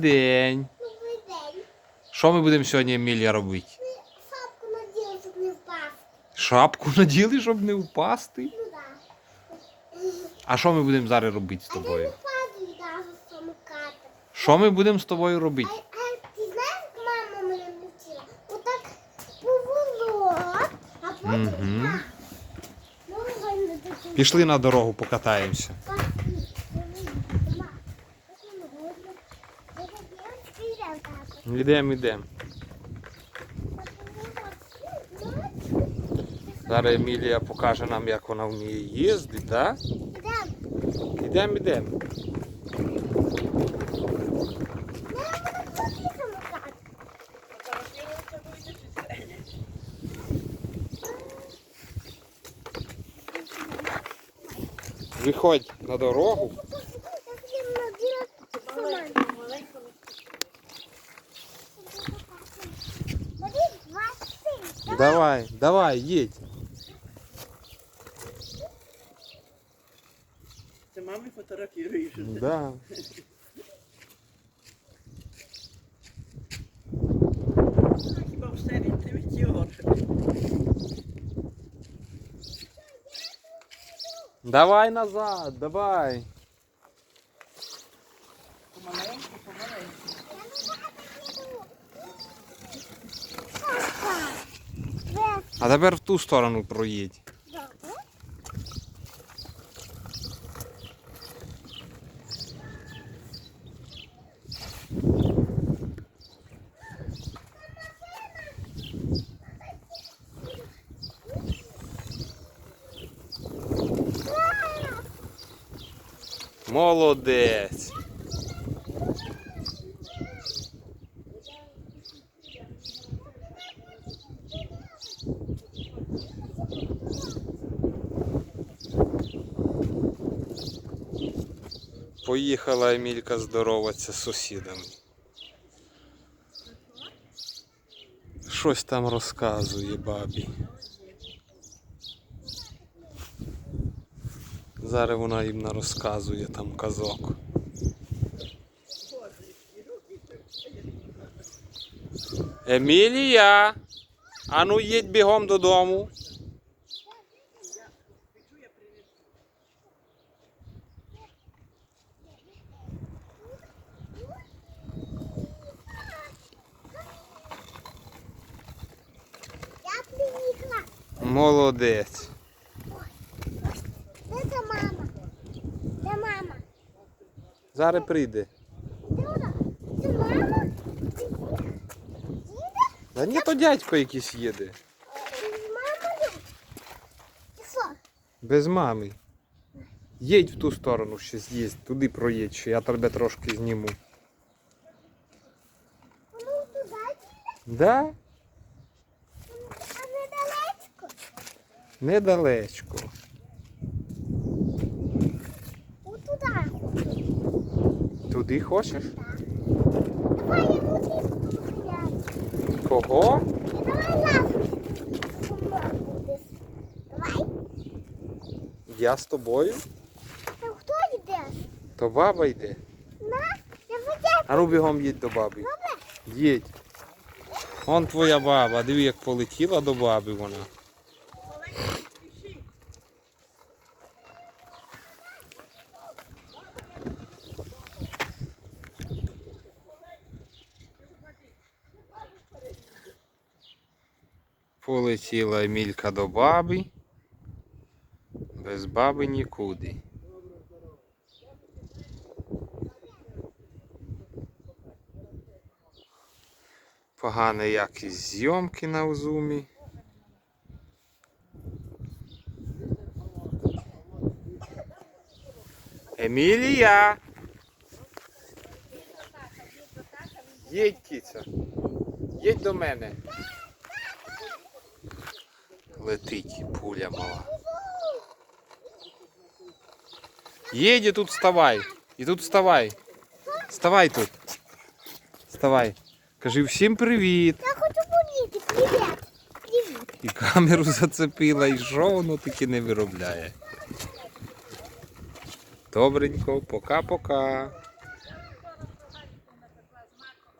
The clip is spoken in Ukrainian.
День. Добрий день. Що ми будемо сьогодні, Емілія, робити? Ми шапку наділи, щоб не впасти. Шапку наділи, щоб не впасти. Ну да. А що ми будемо зараз робити з А я не тобою? з самоката. Що ми будемо з тобою робити? А, а ти знаєш, як мама мене навчила? Отак поворот, а потім Мгм. так. Ну. Пішли на дорогу, покатаємося. Пошли. Диви, мама. Ось воно видно. Я так я стріляв так. Йдемо, йдемо. Зараз Емілія покаже нам, як вона вміє їздити, так? Йдемо. Йдемо, йдемо. Виходь на дорогу. Давай, давай, їдь. Ти мамі фотографіруєш. Да. Хіба все від телевізор. Давай назад, давай. А тепер в ту сторону проїдь. Молодець. Поїхала Емілька здороватися з сусідами. Щось там розказує бабі. Зараз вона їм розказує там казок. Емілія! Ану їдь бігом додому. Я приїхала. Молодець. Де це мама? Де мама? Зараз прийде. Де вона? Це мама? Їде? Та ні, то дядько якийсь їде. З мамою? Що? Без мами. Їдь в ту сторону ще з'їзд, туди проїдь, що я тебе трошки зніму. Воно туди їде? Да? А недалечко? Недалечко. Хочу. Туди хочеш? Давай я буду. Кого? Давай будеш. Давай. Я з тобою? Там хто йде? То баба йде. На, я хотів. А ну бігом їдь до баби. Добре? Їдь. Он твоя баба, диви, як полетіла до баби вона. Полетіла Емілька до баби. Без баби нікуди. Погана якість зйомки на зумі. Емілія! Їдь, кіця. Їдь до мене. Летить пуля мала. Їдь і тут вставай. І тут вставай. Вставай тут. Вставай. Кажи всім привіт. Я хочу політи. Привіт. Привіт. І камеру зацепила, і що воно таки не виробляє. Добренько, пока-пока.